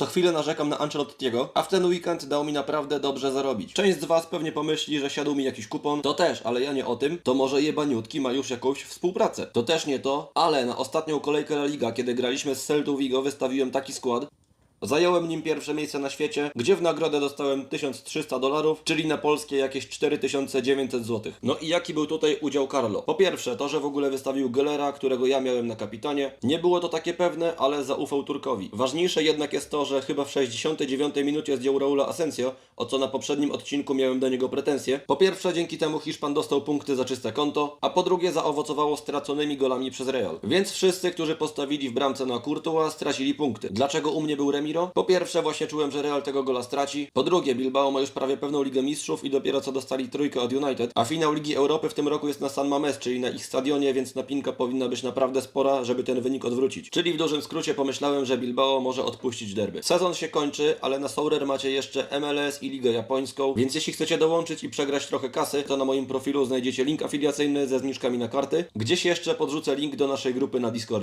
Co chwilę narzekam na Ancelottiego, a w ten weekend dał mi naprawdę dobrze zarobić. Część z was pewnie pomyśli, że siadł mi jakiś kupon. To też, ale ja nie o tym. To może jebaniutki ma już jakąś współpracę. To też nie to, ale na ostatnią kolejkę La Liga, kiedy graliśmy z Celtą Vigo, wystawiłem taki skład, Zająłem nim pierwsze miejsce na świecie, gdzie w nagrodę dostałem 1300 dolarów, czyli na polskie jakieś 4900 zł. No i jaki był tutaj udział Carlo? Po pierwsze, to, że w ogóle wystawił Gellera, którego ja miałem na kapitanie. Nie było to takie pewne, ale zaufał Turkowi. Ważniejsze jednak jest to, że chyba w 69 minucie zdjął Raula Asensio, o co na poprzednim odcinku miałem do niego pretensje. Po pierwsze, dzięki temu Hiszpan dostał punkty za czyste konto, a po drugie zaowocowało straconymi golami przez Real. Więc wszyscy, którzy postawili w bramce na Courtois, stracili punkty. Dlaczego u mnie był Remiro? Po pierwsze, właśnie czułem, że Real tego gola straci. Po drugie, Bilbao ma już prawie pewną Ligę Mistrzów i dopiero co dostali trójkę od United, a finał Ligi Europy w tym roku jest na San Mamés, czyli na ich stadionie, więc napinka powinna być naprawdę spora, żeby ten wynik odwrócić. Czyli w dużym skrócie pomyślałem, że Bilbao może odpuścić derby. Sezon się kończy, ale na Saurer macie jeszcze MLS i Ligę Japońską, więc jeśli chcecie dołączyć i przegrać trochę kasy, to na moim profilu znajdziecie link afiliacyjny ze zniżkami na karty. Gdzieś jeszcze podrzucę link do naszej grupy na Discordzie.